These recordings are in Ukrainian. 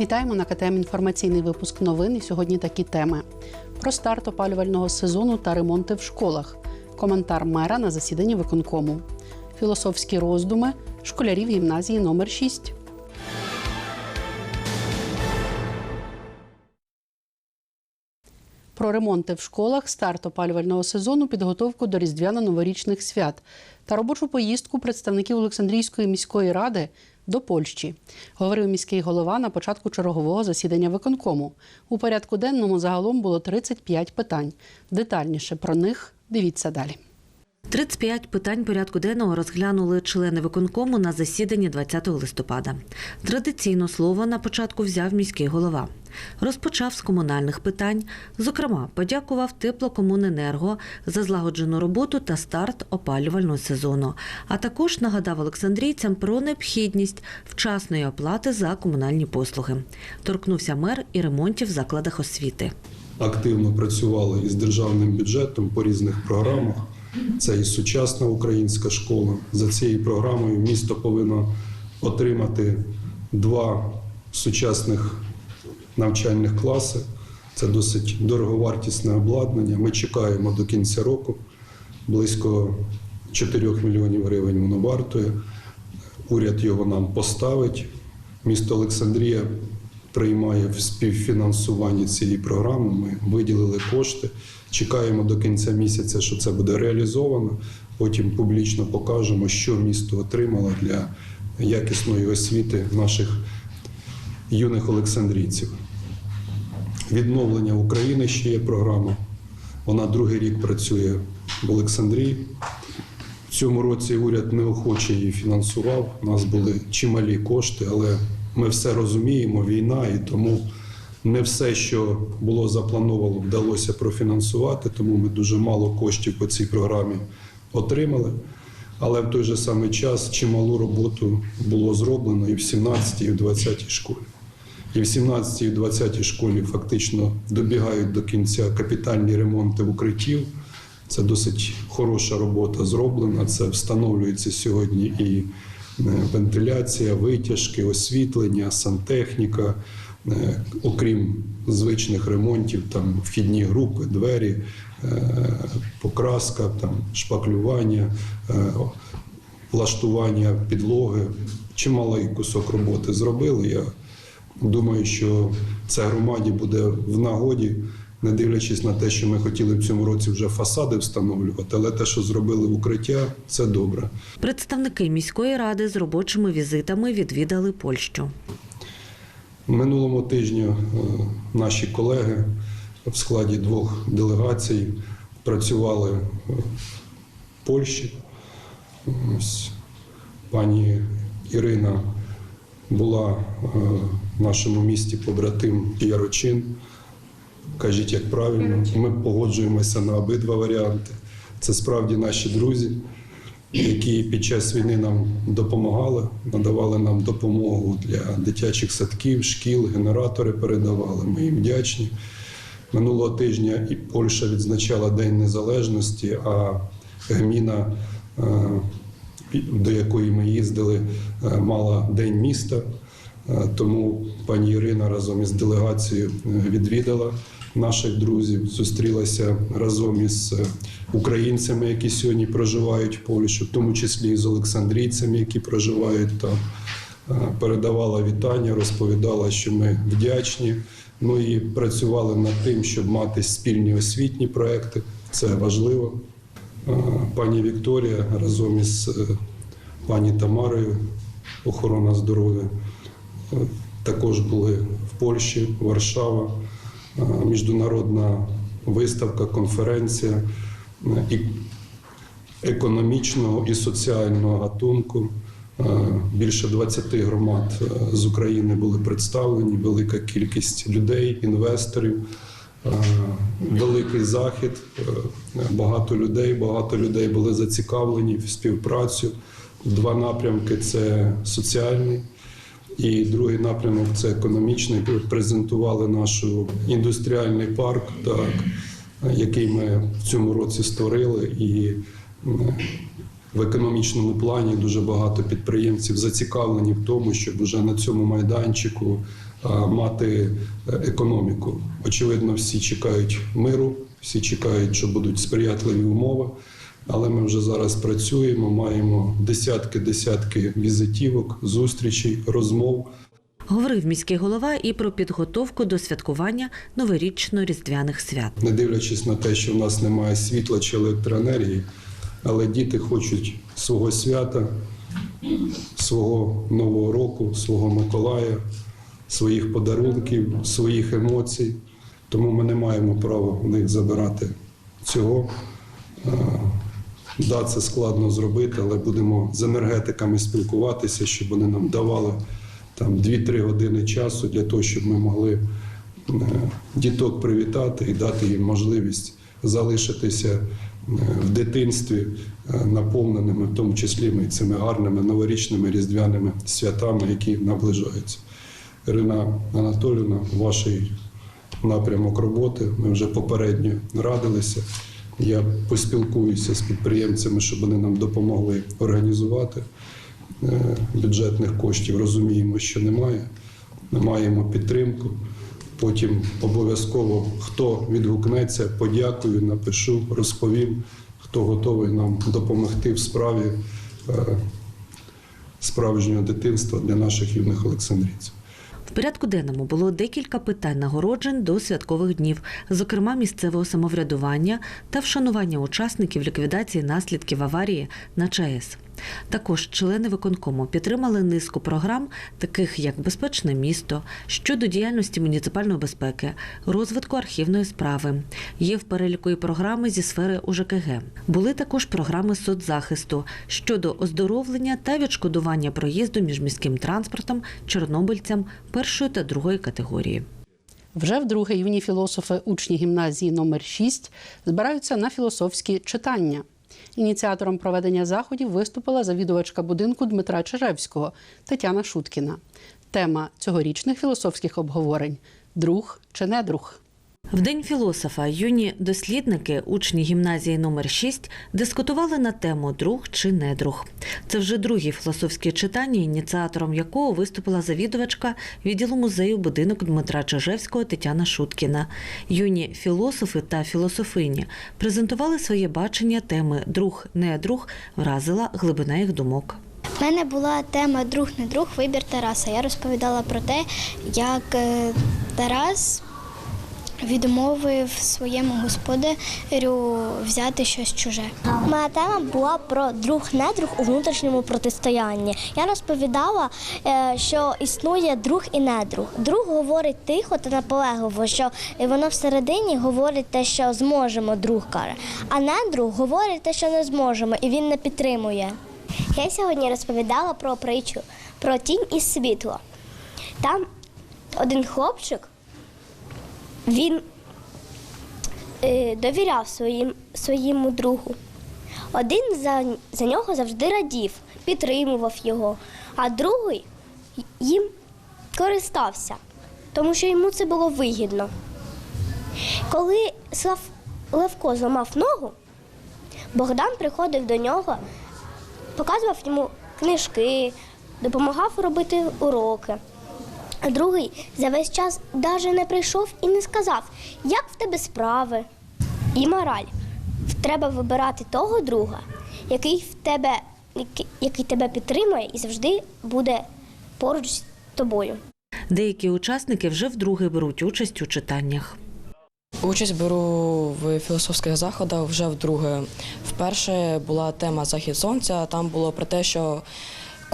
Вітаємо на КТМ інформаційний випуск новин. І сьогодні такі теми: про старт опалювального сезону та ремонти в школах, коментар мера на засіданні виконкому, філософські роздуми школярів гімназії номер 6 Про ремонти в школах, старт опалювального сезону, підготовку до різдвяно-новорічних свят. Та робочу поїздку представників Олександрійської міської ради до Польщі, говорив міський голова на початку чергового засідання виконкому. У порядку денному загалом було 35 питань. Детальніше про них дивіться далі. 35 питань порядку денного розглянули члени виконкому на засіданні 20 листопада. Традиційно слово на початку взяв міський голова. Розпочав з комунальних питань. Зокрема, подякував теплокомуненерго за злагоджену роботу та старт опалювального сезону. А також нагадав олександрійцям про необхідність вчасної оплати за комунальні послуги. Торкнувся мер і ремонтів в закладах освіти. активно працювали із державним бюджетом по різних програмах. Це і сучасна українська школа. За цією програмою місто повинно отримати два сучасних навчальних класи. Це досить дороговартісне обладнання. Ми чекаємо до кінця року. Близько 4 мільйонів гривень воно вартує. Уряд його нам поставить. Місто Олександрія приймає в співфінансуванні цієї програми. Ми виділили кошти. Чекаємо до кінця місяця, що це буде реалізовано. Потім публічно покажемо, що місто отримало для якісної освіти наших юних олександрійців. Відновлення України ще є програма. Вона другий рік працює в Олександрії. В цьому році уряд неохоче її фінансував. У нас були чималі кошти, але ми все розуміємо, війна, і тому не все, що було заплановано, вдалося профінансувати. Тому ми дуже мало коштів по цій програмі отримали. Але в той же самий час чималу роботу було зроблено і в 17 і в 20 школі. І в 17 і в 20 школі фактично добігають до кінця капітальні ремонти укриттів. Це досить хороша робота зроблена. Це встановлюється сьогодні і вентиляція, витяжки, освітлення, сантехніка, Е, окрім звичних ремонтів, там вхідні групи, двері, е, покраска, там шпаклювання, е, влаштування підлоги. Чималий кусок роботи зробили. Я думаю, що це громаді буде в нагоді, не дивлячись на те, що ми хотіли в цьому році вже фасади встановлювати, але те, що зробили укриття, це добре. Представники міської ради з робочими візитами відвідали Польщу. Минулому тижні е, наші колеги в складі двох делегацій працювали в Польщі. Ось Пані Ірина була е, в нашому місті побратим Ярочин. Кажіть, як правильно, ми погоджуємося на обидва варіанти. Це справді наші друзі, які під час війни нам допомагали, надавали нам допомогу для дитячих садків, шкіл, генератори передавали. Ми їм вдячні. Минулого тижня і Польща відзначала День Незалежності, а гміна, е, до якої ми їздили, е, мала День міста. Е, Тому пані Ірина разом із делегацією відвідала наших друзів, зустрілася разом із е, українцями, які сьогодні проживають в Польщі, в тому числі і з олександрійцями, які проживають там. Е, Передавала вітання, розповідала, що ми вдячні. Ну і працювали над тим, щоб мати спільні освітні проекти. Це важливо. Е, Пані Вікторія разом із пані Тамарою, охорона здоров'я, також були в Польщі, Варшава, міжнародна виставка, конференція е, і економічного і соціального гатунку. Е, Більше 20 громад е, з України були представлені, велика кількість людей, інвесторів, е, великий захід, е, багато людей. Багато людей були зацікавлені в співпрацю. Два напрямки це соціальний. І другий напрямок це економічний. Презентували наш індустріальний парк, так, який ми в цьому році створили. І в економічному плані дуже багато підприємців зацікавлені в тому, щоб вже на цьому майданчику мати е, економіку. Очевидно, всі чекають миру, всі чекають, що будуть сприятливі умови. Але ми вже зараз працюємо, маємо десятки-десятки візитівок, зустрічей, розмов. Говорив міський голова і про підготовку до святкування новорічно-різдвяних свят. не дивлячись на те, що в нас немає світла чи електроенергії, але діти хочуть свого свята, свого нового року, свого Миколая, своїх подарунків, своїх емоцій. Тому ми не маємо права в них забирати цього. Да, це складно зробити, але будемо з енергетиками спілкуватися, щоб вони нам давали там 2-3 години часу для того, щоб ми могли е, діток привітати і дати їм можливість залишитися е, в дитинстві е, наповненими, в тому числі ми цими гарними новорічними різдвяними святами, які наближаються. Ірина Анатолівна, ваш напрямок роботи. Ми вже попередньо радилися. Я поспілкуюся з підприємцями, щоб вони нам допомогли організувати е, бюджетних коштів. Розуміємо, що немає. Ми маємо підтримку. Потім обов'язково хто відгукнеться, подякую, напишу, розповім, хто готовий нам допомогти в справі е, справжнього дитинства для наших юних олександрійців. В порядку денному було декілька питань нагороджень до святкових днів, зокрема місцевого самоврядування та вшанування учасників ліквідації наслідків аварії на ЧАЕС. Також члени виконкому підтримали низку програм, таких як безпечне місто щодо діяльності муніципальної безпеки, розвитку архівної справи. Є в переліку і програми зі сфери УЖКГ. Були також програми соцзахисту щодо оздоровлення та відшкодування проїзду між міським транспортом чорнобильцям першої та другої категорії. Вже вдруге юні філософи, учні гімназії номер 6 збираються на філософські читання. Ініціатором проведення заходів виступила завідувачка будинку Дмитра Черевського Тетяна Шуткіна. Тема цьогорічних філософських обговорень друг чи не друг. В день філософа юні дослідники, учні гімназії номер 6 дискутували на тему друг чи не друг. Це вже другі філософські читання, ініціатором якого виступила завідувачка відділу музею будинок Дмитра Чижевського Тетяна Шуткіна. Юні філософи та філософині презентували своє бачення теми друг не друг, вразила глибина їх думок. У мене була тема друг не друг, вибір Тараса. Я розповідала про те, як е, Тарас відмовив своєму господарю взяти щось чуже. Моя тема була про друг не друг у внутрішньому протистоянні. Я розповідала, е, що існує друг і недруг. Друг говорить тихо та наполегливо, що воно всередині говорить те, що зможемо, друг каже. А недруг говорить те, що не зможемо, і він не підтримує. Я сьогодні розповідала про притчу про тінь і світло. Там один хлопчик, він е, довіряв своїм, своєму другу. Один за, за нього завжди радів, підтримував його, а другий їм користався, тому що йому це було вигідно. Коли Слав, Левко зламав ногу, Богдан приходив до нього, показував йому книжки, допомагав робити уроки. А другий за весь час навіть не прийшов і не сказав, як в тебе справи. І мораль. Треба вибирати того друга, який в тебе, який, який тебе підтримує і завжди буде поруч з тобою. Деякі учасники вже вдруге беруть участь у читаннях. Участь беру в філософських заходах вже вдруге. Вперше була тема Захід сонця. Там було про те, що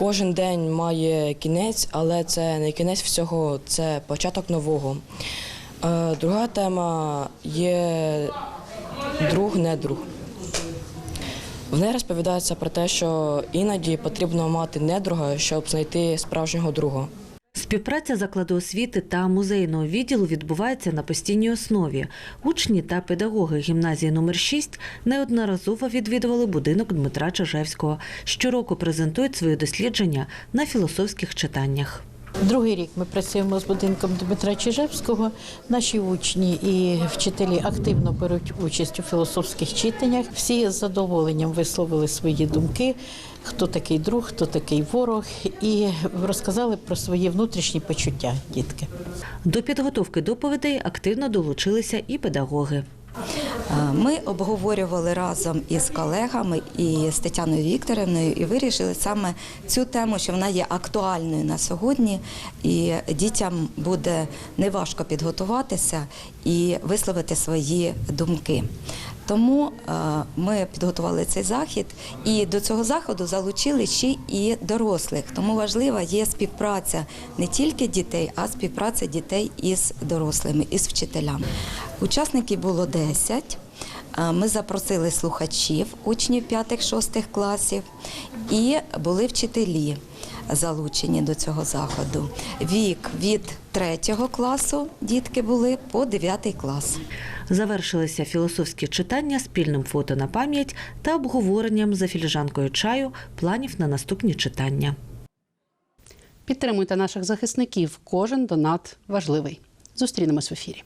кожен день має кінець, але це не кінець всього, це початок нового. Е, Друга тема є друг, не друг. В неї розповідається про те, що іноді потрібно мати недруга, щоб знайти справжнього друга. Співпраця закладу освіти та музейного відділу відбувається на постійній основі. Учні та педагоги гімназії номер 6 неодноразово відвідували будинок Дмитра Чижевського. Щороку презентують свої дослідження на філософських читаннях. Другий рік ми працюємо з будинком Дмитра Чижевського. Наші учні і вчителі активно беруть участь у філософських читаннях. Всі з задоволенням висловили свої думки, хто такий друг, хто такий ворог, і розказали про свої внутрішні почуття дітки. До підготовки доповідей активно долучилися і педагоги. Е, Ми обговорювали разом із колегами і з Тетяною Вікторівною і вирішили саме цю тему, що вона є актуальною на сьогодні, і дітям буде неважко підготуватися і висловити свої думки. Тому е, ми підготували цей захід, і до цього заходу залучили ще і дорослих. Тому важлива є співпраця не тільки дітей, а співпраця дітей із дорослими, із вчителями. Учасників було 10. Ми запросили слухачів, учнів 5-6 класів, і були вчителі залучені до цього заходу. Вік від 3 класу дітки були по 9 клас. Завершилися філософські читання спільним фото на пам'ять та обговоренням за філіжанкою чаю планів на наступні читання. Підтримуйте наших захисників. Кожен донат важливий. Зустрінемось в ефірі.